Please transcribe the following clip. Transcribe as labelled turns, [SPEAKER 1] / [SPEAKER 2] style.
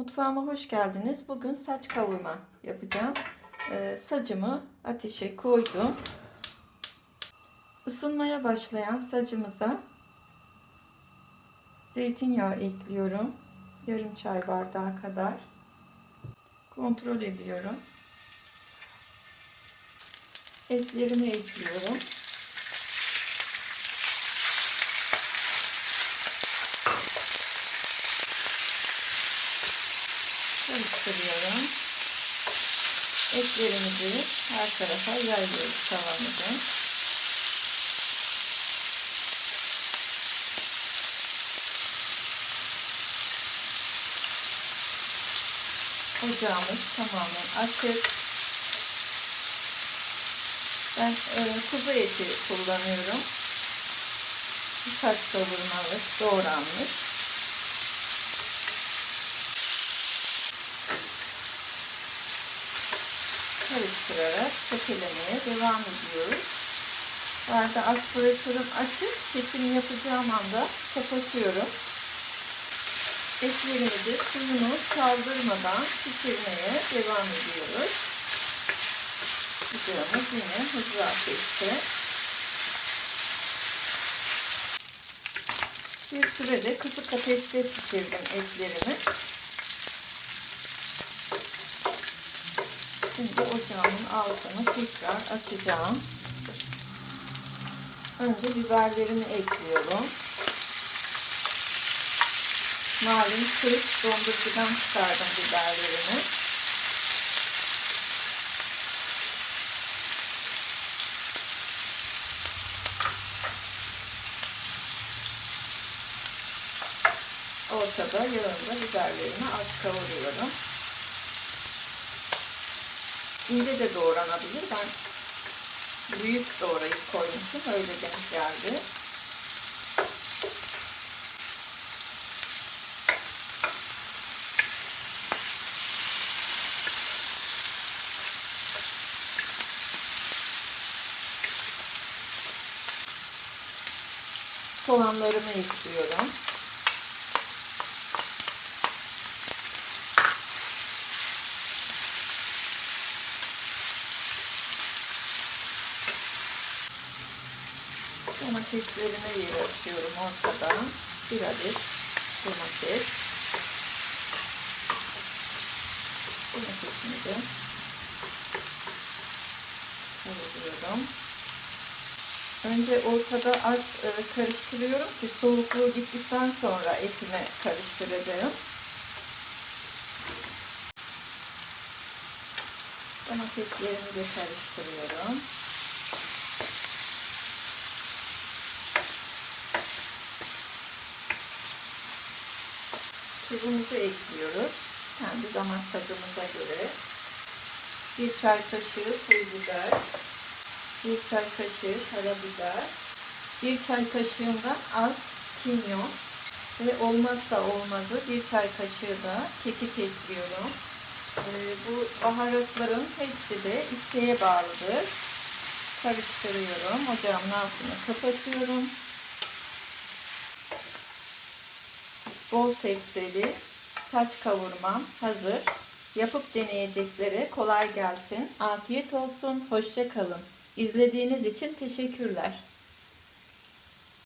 [SPEAKER 1] Mutfağıma hoş geldiniz. Bugün saç kavurma yapacağım. Ee, sacımı ateşe koydum. Isınmaya başlayan sacımıza zeytinyağı ekliyorum. Yarım çay bardağı kadar. Kontrol ediyorum. Etlerimi ekliyorum. Karıştırıyorum. Etlerimizi her tarafa yayıyoruz tavamızı. Ocağımız tamamen açık. Ben e, kuzu eti kullanıyorum. Birkaç kavurmalık doğranmış. Karıştırarak sotelemeye devam ediyoruz. Bu arada aspiratörüm açık. Kesim yapacağım anda kapatıyorum. Etlerimizi suyunu kaldırmadan pişirmeye devam ediyoruz. Videomuz yine hızlı ateşte. Bir sürede kısık ateşte pişirdim etlerimi. Şimdi ocağımın altını tekrar açacağım. Önce biberlerimi ekliyorum. Malum kırık dondurucudan çıkardım biberlerimi. Ortada yağında biberlerimi az kavuruyorum. İnce de doğranabilir. Ben büyük doğrayıp koymuşum. Öyle denk geldi. Soğanlarımı ekliyorum. Domateslerime yer açıyorum ortada. Bir adet domates. Domatesimi de kavuruyorum. Önce ortada az e, karıştırıyorum ki soğukluğu gittikten sonra etime karıştıracağım. Domateslerimi de karıştırıyorum. Tuzumuzu ekliyoruz. Kendi damak tadımıza göre. Bir çay kaşığı pul biber. Bir çay kaşığı karabiber. Bir çay kaşığından az kimyon. Ve olmazsa olmazı bir çay kaşığı da kekik ekliyorum. Ee, bu baharatların hepsi de isteğe bağlıdır. Karıştırıyorum. Ocağımın altını kapatıyorum. Bol sebzeli saç kavurmam hazır. Yapıp deneyeceklere kolay gelsin. Afiyet olsun. Hoşça kalın. İzlediğiniz için teşekkürler.